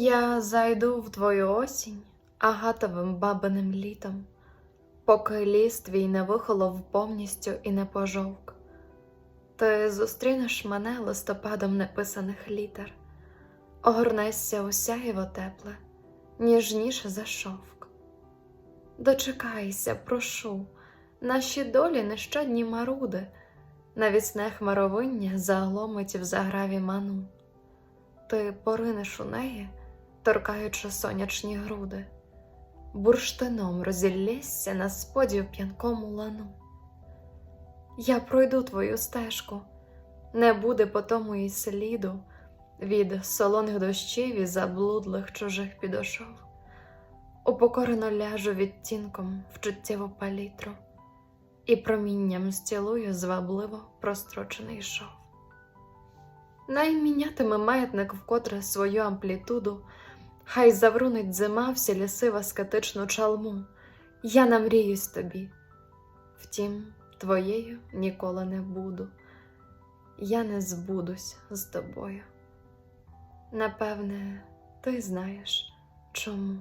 Я зайду в твою осінь агатовим бабиним літом, поки ліс твій не вихолов повністю і не пожовк. Ти зустрінеш мене листопадом неписаних літер, огорнешся у сяєво тепле, ніжніше за шовк. Дочекайся, прошу, наші долі нещадні маруди, навісне хмаровиння загломить в заграві ману. Ти поринеш у неї, торкаючи сонячні груди, бурштином розіллєшся на споді п'янкому лану. Я пройду твою стежку, не буде по тому і сліду від солоних дощів і заблудлих чужих підошов. Упокорено ляжу відтінком в чуттєву палітру і промінням зцілую звабливо прострочений шов. Най мінятиме маятник вкотре свою амплітуду, хай заврунить зима всі лісива скатичну чалму, я намріюсь тобі. Втім, твоєю ніколи не буду, я не збудусь з тобою. Напевне, ти знаєш чому.